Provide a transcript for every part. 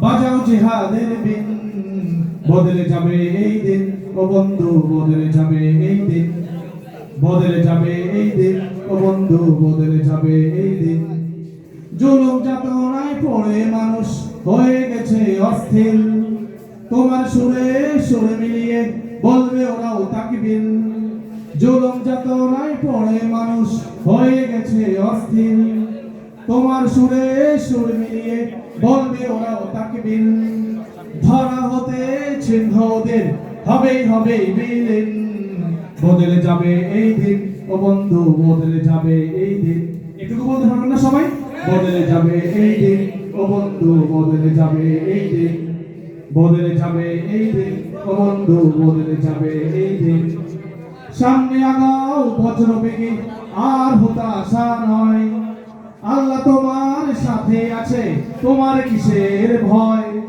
বাজাও জিহাদের বিন। বদলে যাবে এই দিন। ও বন্ধু, বদলে যাবে এই দিন। বদলে যাবে এই দিন। ও বন্ধু, বদলে যাবে এই দিন। জুলুম যাতনায় পড়ে মানুষ হয়ে গেছে অস্থির। তোমার সুরে সুরে মিলিয়ে বলবে ওরাও তাকবির। জুলুম যাতনায় পড়ে মানুষ হয়ে গেছে অস্থির। তোমার সুরে, সুর মিলিয়ে বলবে ওরাও তাকবির ধরা হতে চিহ্ন ওদের, হবেই হবেই বিলীন। বদলে যাবে এই দিন, ও বন্ধু, বদলে যাবে এই দিন। এটুকু বলতে পারবেন না সবাই? বদলে যাবে এই দিন, ও বন্ধু, বদলে যাবে এই দিন। বদলে যাবে এই দিন, ও বন্ধু, বদলে যাবে এই দিন। সামনে আগাও, বজ্র বেগে, আর হতাশা নয়। আল্লাহ তোমার সাথে আছে। তোমার কিসের ভয়?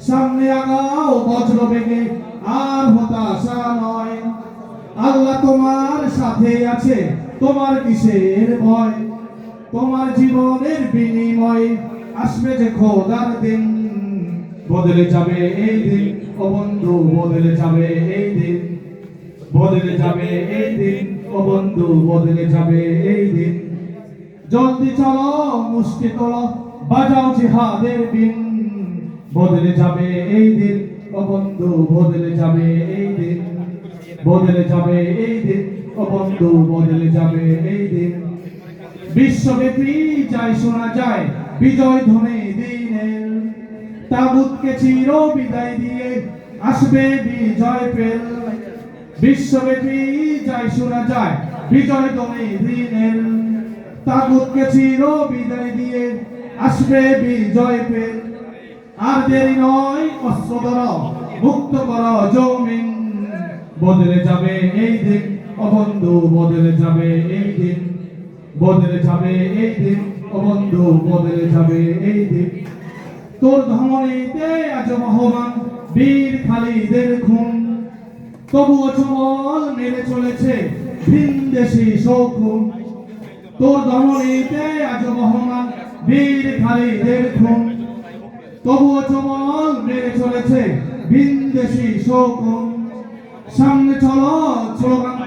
সামনে আগাও, বজ্র বেগে, আর হতাশা নয়। আল্লাহ তোমার সাথে আছে, তোমার কিসের ভয়? তোমার জীবনের বিনিময় আসবে যে খোদার দিন। বদলে যাবে এই দিন, ও বন্ধু, বদলে যাবে এই দিন। বদলে যাবে এই দিন, ও বন্ধু, বদলে যাবে এই দিন। জলদি চলো, মুষ্টি তোলো, বাজাও জিহাদের বিন। বদলে যাবে এই দিন, ও বন্ধু, বদলে যাবে এই দিন। বদলে যাবে এই দিন, ও বন্ধু, বদলে যাবে এই দিন। বিশ্বব্যাপী যাই শোনা যায়, বিজয় ধ্বনি দিনের। তাবুতকে চির বিদায় দিয়ে আসবে বিজয় পেল। বিশ্বব্যাপী যাই শোনা যায়, বিজয় ধ্বনি দিনের। তাগুতকে চির বিদায় দিয়ে আসবে বিজয় পেল আর দেরি নয়, অস্ত্র ধর, মুক্ত কর, জমিন বদলে যাবে, এই দিন অবন্ধু বদলে যাবে, এই দিন বদলে যাবে, এই দিন অবন্ধু বদলে যাবে, এই দিন। তোর ধমনীতে আজ মহমান বীর খালিদের খুন। তবুও চমল মেরে চলেছে ভিনদেশি শৌকুন। তোর ধমনীতে আজ মহমান বীর খালিদের খুন। তবুও চমল মেরে চলেছে ভিনদেশি শৌকুন। সামনে চলো স্লোগান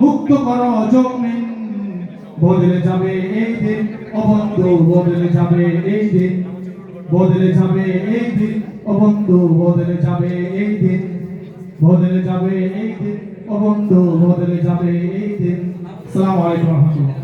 মুক্ত করো জমিন বদলে যাবে এই দিন, অবন্ধু বদলে যাবে এই দিন। বদলে যাবে এই দিন, অবন্ধু বদলে যাবে এই দিন। বদলে যাবে এই দিন, অবন্ধু বদলে যাবে এই দিন। সালাম আলাইকুম রহমতুল্লাহ।